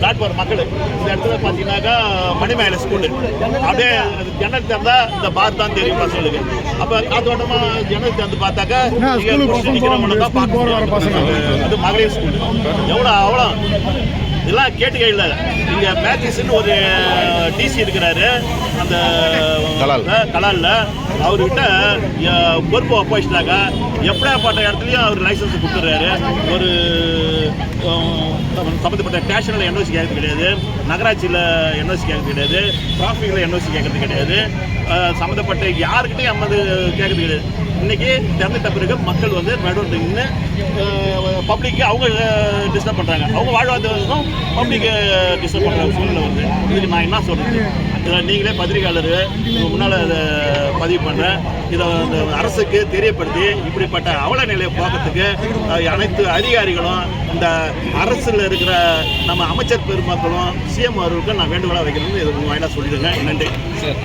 Platform மக்கள். இந்த இடத்துல பார்த்தீங்கன்னாக்கா மணிமேல ஸ்கூலு அப்படியே ஜன்னல் திறந்தா இந்த பார் தான் தெரியும் பசங்களுக்கு அப்போ காத்தோட்டமாக ஜன்னல் திறந்து பார்த்தாக்கா நிக்கிறவங்கள தான் பார்க்க. அது மகளிர் ஸ்கூல் எவ்வளோ அவ்வளோ இதெல்லாம் கேட்டுக்க இல்லை. இங்க மேத்யூஸ்னு ஒரு டிசி இருக்கிறாரு. அந்த கலால். கலால்ல. அவர்கிட்ட பொறுப்பு ஒப்படைச்சிட்டாங்க எப்படியாப்பட்ட இடத்துலையும் அவர் லைசன்ஸ் கொடுத்துட்றாரு. ஒரு சம்மந்தப்பட்ட ஸ்டேஷனில் என்ஓசி கேட்கறது கிடையாது. நகராட்சியில் என்ஓசி கேட்கறது கிடையாது. டிராஃபிக்கில் என்ஓசி கேட்கறது கிடையாது. சம்மந்தப்பட்ட யாருக்கிட்டையும் நம்ம கேட்கறது கிடையாது. இன்னைக்கு திறந்துட்ட பிறகு மக்கள் வந்து நடுவில் நின்று பப்ளிக்கு அவங்க டிஸ்டர்ப் பண்ணுறாங்க அவங்க வாழ்வாதாரத்துக்கும் பப்ளிக்கு டிஸ்டர்ப் பண்ணுற சூழ்நிலை வந்து இதுக்கு நான் என்ன சொல்கிறது நீங்களே பத்திரிகையாளர் முன்னால் அதை பதிவு பண்ணுறேன் இதை இந்த அரசுக்கு தெரியப்படுத்தி இப்படிப்பட்ட அவல நிலையை போக்கிறதுக்கு அனைத்து அதிகாரிகளும் இந்த அரசில் இருக்கிற நம்ம அமைச்சர் பெருமக்களும் சிஎம் அவர்களுக்கும் நான் வேண்டுகோளாக வைக்கணும்னு இது வாயிலாக சொல்லிடுங்க நன்றி.